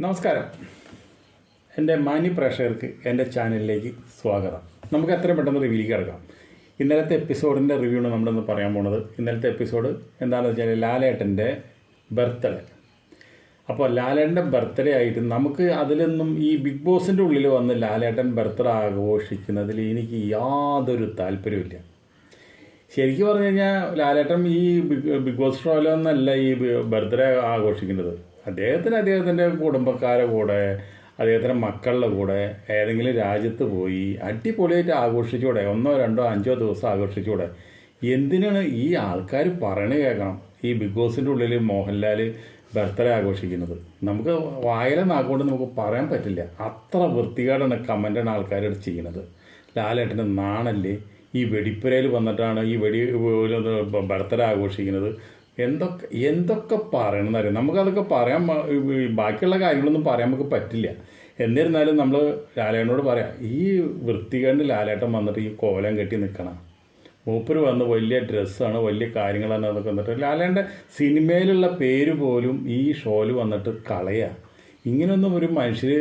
നമസ്കാരം. എന്റെ മാന്യ പ്രേക്ഷകർക്ക് എന്റെ ചാനലിലേക്ക് സ്വാഗതം. നമുക്ക് എത്രയും പെട്ടെന്ന് റിവ്യൂലേക്ക് കിടക്കാം. ഇന്നലത്തെ എപ്പിസോഡിന്റെ റിവ്യൂ ആണ് നമ്മളിന്ന് പറയാൻ പോണത്. ഇന്നലത്തെ എപ്പിസോഡ് എന്താണെന്ന് വെച്ചാൽ ലാലേട്ടന്റെ ബർത്ത്ഡേ. അപ്പോൾ ലാലേട്ടന്റെ ബർത്ത്ഡേ ആയിട്ട് നമുക്ക് അതിലൊന്നും ഈ ബിഗ് ബോസിന്റെ ഉള്ളിൽ വന്ന് ലാലേട്ടൻ ബർത്ത്ഡേ ആഘോഷിക്കുന്നതിൽ എനിക്ക് യാതൊരു താല്പര്യമില്ല ശരിക്കും പറഞ്ഞു കഴിഞ്ഞാൽ ലാലേട്ടൻ ഈ ബിഗ് ബിഗ് ബോസ് ഷോയിലൊന്നല്ല ഈ ബർത്ത്ഡേ ആഘോഷിക്കുന്നത്. അദ്ദേഹത്തിന് അദ്ദേഹത്തിന്റെ കുടുംബക്കാരെ കൂടെ അദ്ദേഹത്തിന്റെ മക്കളുടെ കൂടെ ഏതെങ്കിലും രാജ്യത്ത് പോയി അടിപൊളിയായിട്ട് ആഘോഷിച്ചുകൂടെ ഒന്നോ രണ്ടോ അഞ്ചോ ദിവസം ആഘോഷിച്ചുകൂടെ എന്തിനാണ് ഈ ആൾക്കാർ പറയണ കേൾക്കണം? ഈ ബിഗ് ബോസിന്റെ ഉള്ളിൽ മോഹൻലാൽ ബർത്ത്ഡേ ആഘോഷിക്കുന്നത്. നമുക്ക് വായല നാക്കുകൊണ്ട് നമുക്ക് പറയാൻ പറ്റില്ല. അത്ര വൃത്തികേടാണ് കമന്റാണ് ആൾക്കാരോട് ചെയ്യുന്നത്. ലാലേട്ടന്റെ നാണല്ലേ ഈ വെടിപ്പുരയിൽ വന്നിട്ടാണ് ഈ വെടി ബർത്ത്ഡേ ആഘോഷിക്കുന്നത്. എന്തൊക്കെ എന്തൊക്കെ പറയണമെന്ന് അറിയാം. നമുക്കതൊക്കെ പറയാൻ ബാക്കിയുള്ള കാര്യങ്ങളൊന്നും പറയാൻ നമുക്ക് പറ്റില്ല. എന്നിരുന്നാലും നമ്മൾ ലാലേട്ടനോട് പറയാം ഈ വൃത്തികേണ്ട് ലാലേട്ടൻ വന്നിട്ട് ഈ കോലം കെട്ടി നിൽക്കണം. മൂപ്പര് വന്ന് വലിയ ഡ്രസ്സാണ് വലിയ കാര്യങ്ങളാണ് അതൊക്കെ വന്നിട്ട്. ലാലേന്റെ സിനിമയിലുള്ള പേര് പോലും ഈ ഷോയിൽ വന്നിട്ട് കളയുക ഇങ്ങനെയൊന്നും ഒരു മനുഷ്യർ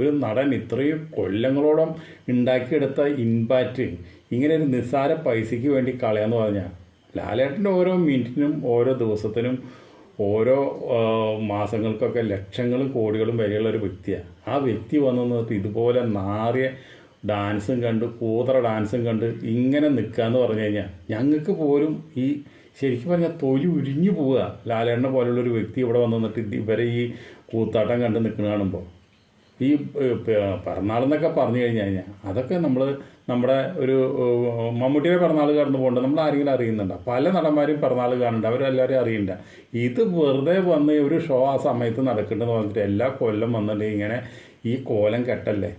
ഒരു നടൻ ഇത്രയും കൊല്ലങ്ങളോളം ഉണ്ടാക്കിയെടുത്ത ഇമ്പാക്റ്റ് ഇങ്ങനെ ഒരു നിസ്സാര പൈസയ്ക്ക് വേണ്ടി കളയാന്ന് പറഞ്ഞാൽ ലാലേട്ടന്റെ ഓരോ മിനിറ്റിനും ഓരോ ദിവസത്തിനും ഓരോ മാസങ്ങൾക്കൊക്കെ ലക്ഷങ്ങളും കോടികളും വിലയുള്ള ഒരു വ്യക്തിയാണ് ആ വ്യക്തി വന്നു നിർത്തി ഇതുപോലെ നാറിയ ഡാൻസും കണ്ട് കൂതറ ഡാൻസും കണ്ട് ഇങ്ങനെ നിൽക്കുക എന്ന് പറഞ്ഞു കഴിഞ്ഞാൽ ഞങ്ങൾക്ക് പോലും ഈ ശരിക്കും പറഞ്ഞാൽ തൊലി ഉരിഞ്ഞു പോവുക. ലാലേട്ടനെ പോലുള്ളൊരു വ്യക്തി ഇവിടെ വന്നു നിന്നിട്ട് ഇവരെ ഈ കൂത്താട്ടം കണ്ട് നിൽക്കുന്ന കാണുമ്പോൾ ഈ പിറന്നാൾ എന്നൊക്കെ പറഞ്ഞു കഴിഞ്ഞു കഴിഞ്ഞാൽ അതൊക്കെ നമ്മൾ നമ്മുടെ ഒരു മമ്മൂട്ടിയുടെ പിറന്നാൾ കടന്നു പോകേണ്ട നമ്മൾ ആരെങ്കിലും അറിയുന്നുണ്ട്? പല നടന്മാരും പിറന്നാൾ കാണുന്നുണ്ട് അവരെല്ലാവരും അറിയണ്ട ഇത് വെറുതെ വന്ന് ഒരു ഷോ ആ സമയത്ത് നടക്കുന്നുണ്ടെന്ന് പറഞ്ഞിട്ട് എല്ലാ കൊല്ലം വന്നിട്ട് ഇങ്ങനെ ഈ കോലം കെട്ടല്ലേ?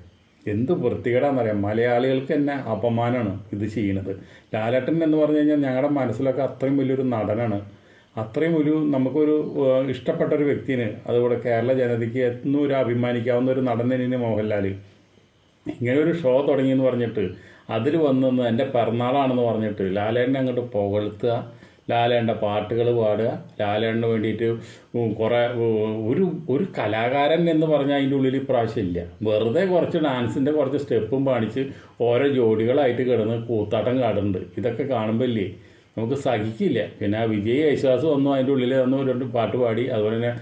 എന്ത് വൃത്തികേടാണെന്നറിയാം മലയാളികൾക്ക് തന്നെ അപമാനമാണ് ഇത് ചെയ്യുന്നത് ലാലേട്ടൻ എന്ന് പറഞ്ഞു കഴിഞ്ഞാൽ ഞങ്ങളുടെ മനസ്സിലൊക്കെ അത്രയും വലിയൊരു നടനാണ്. അത്രയും ഒരു നമുക്കൊരു ഇഷ്ടപ്പെട്ട ഒരു വ്യക്തിന് അതുപോലെ കേരള ജനതയ്ക്ക് എന്നും ഒരു അഭിമാനിക്കാവുന്ന ഒരു നടൻ മോഹൻലാൽ ഇങ്ങനെ ഒരു ഷോ തുടങ്ങിയെന്ന് പറഞ്ഞിട്ട് അതിൽ വന്നെന്ന് എന്റെ പിറന്നാളാണെന്ന് പറഞ്ഞിട്ട് ലാലേട്ടനെ അങ്ങോട്ട് പുകഴ്ത്തുക ലാലേട്ടന്റെ പാട്ടുകൾ പാടുക ലാലേണ്ണന് വേണ്ടിയിട്ട് കുറേ ഒരു ഒരു കലാകാരൻ എന്ന് പറഞ്ഞാൽ അതിന്റെ ഉള്ളിൽ ഇപ്രാവശ്യം ഇല്ല. വെറുതെ കുറച്ച് ഡാൻസിന്റെ കുറച്ച് സ്റ്റെപ്പും കാണിച്ച് ഓരോ ജോഡികളായിട്ട് കിടന്ന് കൂത്താട്ടം കാടുന്നുണ്ട്. ഇതൊക്കെ കാണുമ്പോൾ ഇല്ലേ? നമുക്ക് സഹിക്കില്ല. പിന്നെ ആ വിജയ് യേശുദാസ് വന്നു അതിന്റെ ഉള്ളിൽ വന്നു രണ്ട് പാട്ട് പാടി അതുപോലെ തന്നെ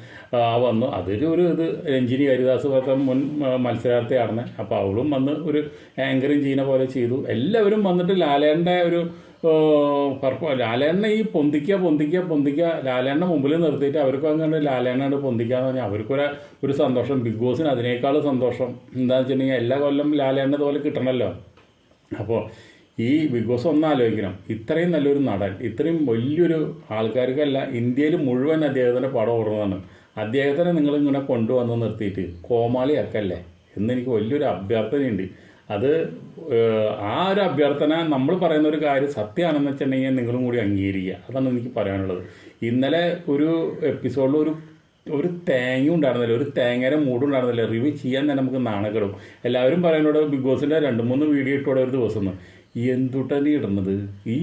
വന്നു. അതൊരു ഒരു ഇത് രഞ്ജിനി ഹരിദാസ് പോലത്തെ മുൻ മത്സരാർത്ഥിയാണെന്ന്. മത്സരാർത്ഥിയാണ് അപ്പോൾ അവളും വന്ന് ഒരു ആങ്കറിങ് ചെയ്യുന്ന പോലെ ചെയ്തു. എല്ലാവരും വന്നിട്ട് ലാലേന്റെ ഒരു പെർഫോ ലാലേണ്ണ ഈ പൊന്തിക്കുക പൊന്തിക്കുക പൊന്തിക്കുക ലാലേണ്ണ മുമ്പിൽ നിർത്തിയിട്ട് അവർക്ക് അങ്ങനെ ലാലേണ്ണ പൊന്തിക്കാന്ന് പറഞ്ഞാൽ അവർക്കൊരു ഒരു സന്തോഷം. ബിഗ് ബോസിന് അതിനേക്കാൾ സന്തോഷം. എന്താണെന്ന് വെച്ചിട്ടുണ്ടെങ്കിൽ എല്ലാ കൊല്ലം ലാലേണ്ണ പോലെ കിട്ടണമല്ലോ. അപ്പോൾ ഈ ബിഗ് ബോസ് ഒന്ന് ആലോചിക്കണം ഇത്രയും നല്ലൊരു നടൻ ഇത്രയും വലിയൊരു ആൾക്കാർക്കല്ല ഇന്ത്യയിൽ മുഴുവൻ അദ്ദേഹത്തിന്റെ പടം ഓടുന്നതാണ്. അദ്ദേഹത്തിനെ നിങ്ങൾ ഇങ്ങനെ കൊണ്ടുവന്ന് നിർത്തിയിട്ട് കോമാളിയാക്കല്ലേ? എന്നെനിക്ക് വലിയൊരു അഭ്യർത്ഥനയുണ്ട്. അത് ആ ഒരു അഭ്യർത്ഥന നമ്മൾ പറയുന്ന ഒരു കാര്യം സത്യമാണെന്ന് വെച്ചിട്ടുണ്ടെങ്കിൽ നിങ്ങളും കൂടി അംഗീകരിക്കുക. അതാണ് എനിക്ക് പറയാനുള്ളത്. ഇന്നലെ ഒരു എപ്പിസോഡിൽ ഒരു ഒരു തേങ്ങ ഉണ്ടായിരുന്നില്ല. ഒരു തേങ്ങയുടെ മൂടുണ്ടായിരുന്നില്ല റിവ്യൂ ചെയ്യാൻ തന്നെ നമുക്ക് നാണക്കെടും. എല്ലാവരും പറയുന്നോട് ബിഗ് ബോസിന്റെ രണ്ട് മൂന്ന് വീഡിയോ ഇട്ടോടെ ഒരു ദിവസം എന്ന്. ഇടണത്? ഈ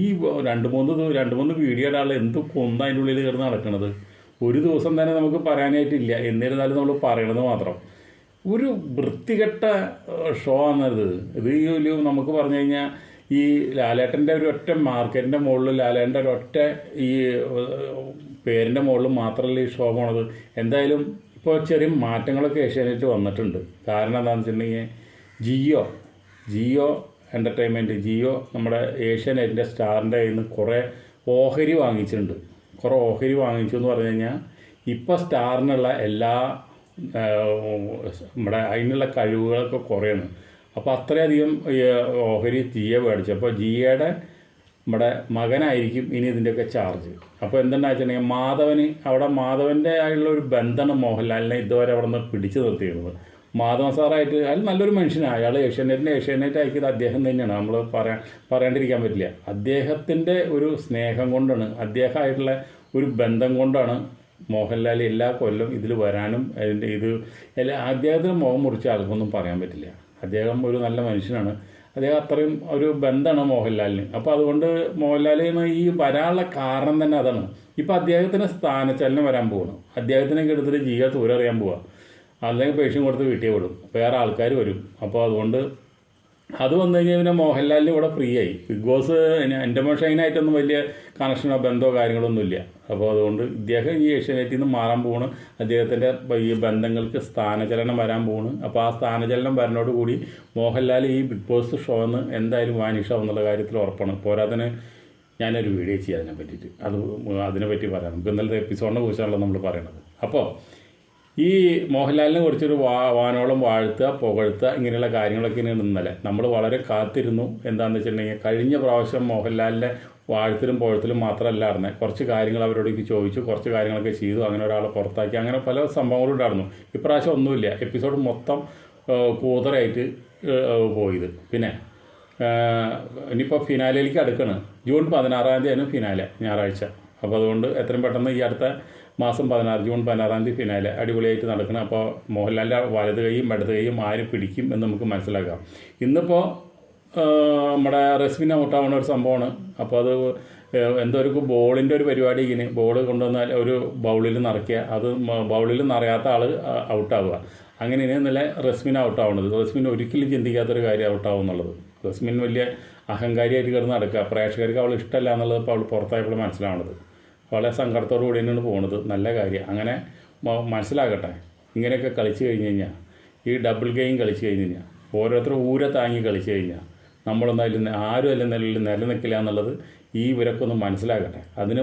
രണ്ട് മൂന്ന് രണ്ട് മൂന്ന് വീഡിയോ ഇടാൾ എന്ത് കൊന്ന അതിന്റെ ഉള്ളിൽ കിടന്ന് നടക്കണത്? ഒരു ദിവസം തന്നെ നമുക്ക് പറയാനായിട്ടില്ല. എന്നിരുന്നാലും നമ്മൾ പറയണത് മാത്രം. ഒരു വൃത്തികെട്ട ഷോ ആണത്. ഇത് ഈ നമുക്ക് പറഞ്ഞു കഴിഞ്ഞാൽ ഈ ലാലേട്ടന്റെ ഒരു ഒറ്റ മാർക്കറ്റിന്റെ മുകളിൽ ലാലേട്ടന്റെ ഒരു ഒറ്റ ഈ പേരിന്റെ മുകളിൽ മാത്രമല്ല ഈ ഷോ പോണത്. എന്തായാലും ഇപ്പോൾ ചെറിയ മാറ്റങ്ങളൊക്കെ ഏഷ്യാനെറ്റ് വന്നിട്ടുണ്ട്. കാരണം എന്താണെന്ന് വെച്ചിട്ടുണ്ടെങ്കിൽ ജിയോ ജിയോ എന്റർടൈൻമെന്റ് ജിയോ നമ്മുടെ ഏഷ്യാനെറ്റിന്റെ സ്റ്റാറിന്റെ കയ്യിൽ നിന്ന് കുറേ ഓഹരി വാങ്ങിച്ചിട്ടുണ്ട്. കുറേ ഓഹരി വാങ്ങിച്ചു എന്ന് പറഞ്ഞു കഴിഞ്ഞാൽ ഇപ്പോൾ സ്റ്റാറിനുള്ള എല്ലാ നമ്മുടെ അതിനുള്ള കഴിവുകളൊക്കെ കുറയാണ്. അപ്പോൾ അത്രയധികം ഓഹരി ജിയ മേടിച്ചു. അപ്പോൾ ജിയയുടെ നമ്മുടെ മകനായിരിക്കും ഇനി ഇതിന്റെയൊക്കെ ചാർജ്. അപ്പോൾ എന്തെന്നാ വെച്ചിട്ടുണ്ടെങ്കിൽ മാധവന് അവിടെ മാധവന്റെ ആയുള്ള ഒരു ബന്ധമാണ് മോഹൻലാലിനെ ഇതുവരെ അവിടെ നിന്ന് പിടിച്ചു നിർത്തിയിരുന്നത്. മാധവൻ സാറായിട്ട് അയാൾ നല്ലൊരു മനുഷ്യനാണ്. അയാൾ ഏഷ്യാനെറ്റിന് ഏഷ്യാനെറ്റ് അയക്കിയത് അദ്ദേഹം തന്നെയാണ്. നമ്മൾ പറയാൻ പറയാണ്ടിരിക്കാൻ പറ്റില്ല. അദ്ദേഹത്തിന്റെ ഒരു സ്നേഹം കൊണ്ടാണ് അദ്ദേഹമായിട്ടുള്ള ഒരു ബന്ധം കൊണ്ടാണ് മോഹൻലാൽ എല്ലാ കൊല്ലം ഇതിൽ വരാനും അതിന്റെ ഇത് എല്ലാ അദ്ദേഹത്തിന് മുഖം മുറിച്ച ആൾക്കൊന്നും പറയാൻ പറ്റില്ല. അദ്ദേഹം ഒരു നല്ല മനുഷ്യനാണ്. അദ്ദേഹം അത്രയും ഒരു ബന്ധമാണ് മോഹൻലാലിന്. അപ്പോൾ അതുകൊണ്ട് മോഹൻലാലിന് ഈ വരാനുള്ള കാരണം തന്നെ അതാണ്. ഇപ്പോൾ അദ്ദേഹത്തിന് സ്ഥാനചലനം വരാൻ പോവാണ്. അദ്ദേഹത്തിനൊക്കെ എടുത്തിട്ട് ജീവിതം ദൂരം അറിയാൻ പോവുക അല്ലെങ്കിൽ പേഷ്യൻ കൊടുത്ത് വീട്ടിൽ വിടും. വേറെ ആൾക്കാർ വരും. അപ്പോൾ അതുകൊണ്ട് അത് വന്നു കഴിഞ്ഞാൽ പിന്നെ മോഹൻലാലിന് ഇവിടെ ഫ്രീ ആയി. ബിഗ് ബോസ് എന്റെ പക്ഷേ അതിനായിട്ടൊന്നും വലിയ കണക്ഷനോ ബന്ധമോ കാര്യങ്ങളൊന്നും ഇല്ല. അപ്പോൾ അതുകൊണ്ട് ഇദ്ദേഹം ഈ ഏഷ്യാനെറ്റിൽ നിന്ന് മാറാൻ പോണ്. അദ്ദേഹത്തിന്റെ ഈ ബന്ധങ്ങൾക്ക് സ്ഥാനചലനം വരാൻ പോണ്. അപ്പോൾ ആ സ്ഥാനചലനം കൂടി മോഹൻലാൽ ഈ ബിഗ് ബോസ് ഷോ എന്ന് എന്തായാലും വാനിഷാവും എന്നുള്ള കാര്യത്തിൽ ഉറപ്പാണ്. പോരാതിന് ഞാനൊരു വീഡിയോ ചെയ്യാം അതിനെ പറ്റിയിട്ട് അത് അതിനെ പറ്റി പറയാം. നമുക്ക് ഇന്നലത്തെ എപ്പിസോഡിനെ കുറിച്ചാണല്ലോ നമ്മൾ പറയണത്. അപ്പോൾ ഈ മോഹൻലാലിനെ കുറിച്ചൊരു വാ വാനോളം വാഴ്ത്തുക പുകഴ്ത്തുക ഇങ്ങനെയുള്ള കാര്യങ്ങളൊക്കെയാണ് ഇന്നലെ നമ്മൾ വളരെ കാത്തിരുന്നു. എന്താണെന്ന് വെച്ചിട്ടുണ്ടെങ്കിൽ കഴിഞ്ഞ പ്രാവശ്യം മോഹൻലാലിന്റെ വാഴ്ത്തിലും പുഴത്തിലും മാത്രമല്ല അറിഞ്ഞത് കുറച്ച് കാര്യങ്ങൾ അവരോടേക്ക് ചോദിച്ചു കുറച്ച് കാര്യങ്ങളൊക്കെ ചെയ്തു അങ്ങനെ ഒരാളെ പുറത്താക്കി അങ്ങനെ പല സംഭവങ്ങളും ഉണ്ടായിരുന്നു. ഇപ്രാവശ്യം ഒന്നുമില്ല. എപ്പിസോഡ് മൊത്തം കൂതറായിട്ട് പോയത്. പിന്നെ ഇനിയിപ്പോൾ ഫിനാലയിലേക്ക് അടുക്കണം. ജൂൺ പതിനാറാം തീയതിയാണ് ഫിനാലെ ഞായറാഴ്ച. അപ്പോൾ അതുകൊണ്ട് എത്രയും പെട്ടെന്ന് ഈ അടുത്ത മാസം പതിനാറ് ജൂൺ പതിനാറാം തീയതി ഫിനാലെ അടിപൊളിയായിട്ട് നടക്കണം. അപ്പോൾ മോഹൻലാലിന്റെ വലത് കൈയും ഇടത് കൈയും ആര് പിടിക്കും എന്ന് നമുക്ക് മനസ്സിലാക്കാം. ഇന്നിപ്പോൾ നമ്മുടെ റെസ്മിൻ ഔട്ടാവുന്ന ഒരു സംഭവമാണ്. അപ്പോൾ അത് എന്തോ ഒരു ബോളിന്റെ ഒരു പരിപാടി ഇങ്ങനെ ബോൾ കൊണ്ടുവന്നാൽ ഒരു ബൗളിൽ നിറയ്ക്കുക. അത് ബൗളിൽ നിറയാത്ത ആൾ ഔട്ടാവുക. അങ്ങനെയാണ് ഇന്നലെ റസ്മിൻ ഔട്ടാവുന്നത്. റസ്മിൻ ഒരിക്കലും ചിന്തിക്കാത്തൊരു കാര്യം ഔട്ടാവും എന്നുള്ളത്. റസ്മിൻ വലിയ അഹങ്കാരിയായിട്ട് കിടന്ന് നടക്കുക. പ്രേക്ഷകർക്ക് അവൾ ഇഷ്ടമല്ല എന്നുള്ളത് ഇപ്പോൾ അവൾ പുറത്തായപ്പോൾ മനസ്സിലാവുന്നത്. വളരെ സങ്കടത്തോടു കൂടി തന്നെയാണ് പോകുന്നത് നല്ല കാര്യം. അങ്ങനെ മനസ്സിലാകട്ടെ. ഇങ്ങനെയൊക്കെ കളിച്ചു കഴിഞ്ഞ് കഴിഞ്ഞാൽ ഈ ഡബിൾ ഗെയിം കളിച്ചു കഴിഞ്ഞ് കഴിഞ്ഞാൽ ഓരോരുത്തരും ഊരെ താങ്ങി കളിച്ചു കഴിഞ്ഞാൽ നമ്മളൊന്നും ആരും അല്ല നിലയിൽ നിലനിൽക്കില്ല എന്നുള്ളത് ഈ ഇവരൊക്കെ ഒന്ന് മനസ്സിലാകട്ടെ. അതിന്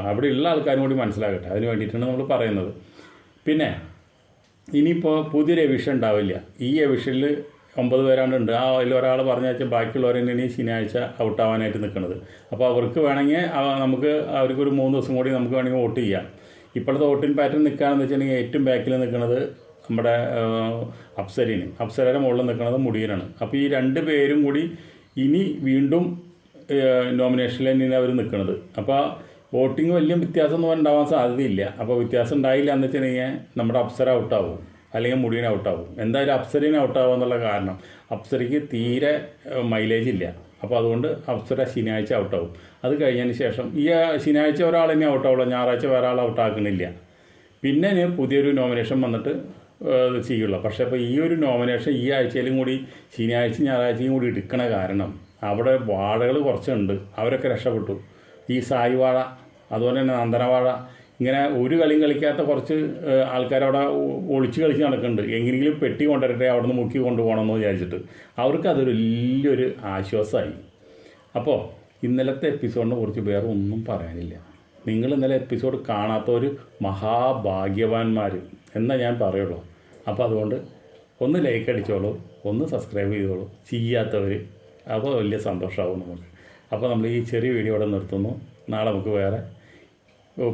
അവിടെയുള്ള ആൾക്കാരും കൂടി മനസ്സിലാകട്ടെ. അതിന് വേണ്ടിയിട്ടാണ് നമ്മൾ പറയുന്നത്. പിന്നെ ഇനിയിപ്പോൾ പുതിയൊരു എവിഷൻ ഉണ്ടാവില്ല. ഈ എവിഷനിൽ ഒമ്പത് പേരാണ്ടുണ്ട് ആ അതിൽ ഒരാൾ പറഞ്ഞാൽ ബാക്കിയുള്ളവർ തന്നെയാണ് ഈ ശനിയാഴ്ച ഔട്ടാവാനായിട്ട് നിൽക്കുന്നത് അപ്പോൾ അവർക്ക് വേണമെങ്കിൽ നമുക്ക് അവർക്കൊരു മൂന്ന് ദിവസം കൂടി നമുക്ക് വേണമെങ്കിൽ വോട്ട് ചെയ്യാം. ഇപ്പോഴത്തെ വോട്ടിംഗ് പാറ്റേൺ നിൽക്കുകയാണെന്ന് വെച്ചിട്ടുണ്ടെങ്കിൽ ഏറ്റവും ബാക്കിൽ നിൽക്കുന്നത് നമ്മുടെ അപ്സരയാണ്. അപ്സരയുടെ മുകളിൽ നിൽക്കുന്നത് മുടിയനാണ്. അപ്പോൾ ഈ രണ്ട് പേരും കൂടി ഇനി വീണ്ടും നോമിനേഷനിൽ തന്നെയാണ് അവർ നിൽക്കുന്നത്. അപ്പോൾ വോട്ടിംഗ് വലിയ വ്യത്യാസം ഒന്നും ഉണ്ടാവാൻ സാധ്യതയില്ല. അപ്പോൾ വ്യത്യാസം ഉണ്ടായില്ല എന്ന് വെച്ചിട്ടുണ്ടെങ്കിൽ നമ്മുടെ അപ്സര ഔട്ടാവും. അല്ലെങ്കിൽ മുടിയൻ ഔട്ടാവും. എന്തായാലും അപ്സരീന ഔട്ടാവുക എന്നുള്ള കാരണം അപ്സരയ്ക്ക് തീരെ മൈലേജ് ഇല്ല. അപ്പോൾ അതുകൊണ്ട് അപ്സര ശനിയാഴ്ച ഔട്ടാവും. അത് കഴിഞ്ഞതിന് ശേഷം ഈ ശനിയാഴ്ച ഒരാൾ തന്നെ ഔട്ടാവുള്ളൂ ഞായറാഴ്ച വേറെ ആൾ ഔട്ടാക്കണില്ല പിന്നെ പുതിയൊരു നോമിനേഷൻ വന്നിട്ട് ചെയ്യുള്ളൂ. പക്ഷേ അപ്പോൾ ഈ ഒരു നോമിനേഷൻ ഈ ആഴ്ചയിലും കൂടി ശനിയാഴ്ച ഞായറാഴ്ചയും കൂടി എടുക്കണ കാരണം അവിടെ വാഴകൾ കുറച്ചുണ്ട്. അവരൊക്കെ രക്ഷപ്പെട്ടു. ഈ സായി വാഴ അതുപോലെ തന്നെ നന്ദനവാഴ ഇങ്ങനെ ഒരു കളിയും കളിക്കാത്ത കുറച്ച് ആൾക്കാരവിടെ ഒളിച്ച് കളിച്ച് നടക്കുന്നുണ്ട്. എങ്ങനെയെങ്കിലും പെട്ടി കൊണ്ടുവരട്ടെ അവിടെ നിന്ന് മുക്കി കൊണ്ടുപോകണമെന്ന് വിചാരിച്ചിട്ട്. അവർക്ക് അതൊരു വലിയൊരു ആശ്വാസമായി. അപ്പോൾ ഇന്നലത്തെ എപ്പിസോഡിനെ കുറിച്ച് വേറെ ഒന്നും പറയാനില്ല. നിങ്ങൾ ഇന്നലെ എപ്പിസോഡ് കാണാത്തവർ മഹാഭാഗ്യവാന്മാർ എന്നാ ഞാൻ പറയുള്ളൂ. അപ്പോൾ അതുകൊണ്ട് ഒന്ന് ലൈക്ക് അടിച്ചോളൂ ഒന്ന് സബ്സ്ക്രൈബ് ചെയ്തോളൂ. ചെയ്യാത്തവർ അപ്പോൾ വലിയ സന്തോഷമാവും നമുക്ക്. അപ്പോൾ നമ്മൾ ഈ ചെറിയ വീഡിയോ ഇവിടെ നിർത്തുന്നു. നാളെ നമുക്ക് വേറെ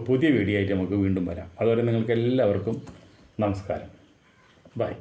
പുതിയ വീഡിയോ ആയിട്ട് നമുക്ക് വീണ്ടും വരാം. അതുവരെ നിങ്ങൾക്ക് എല്ലാവർക്കും നമസ്കാരം. ബൈ.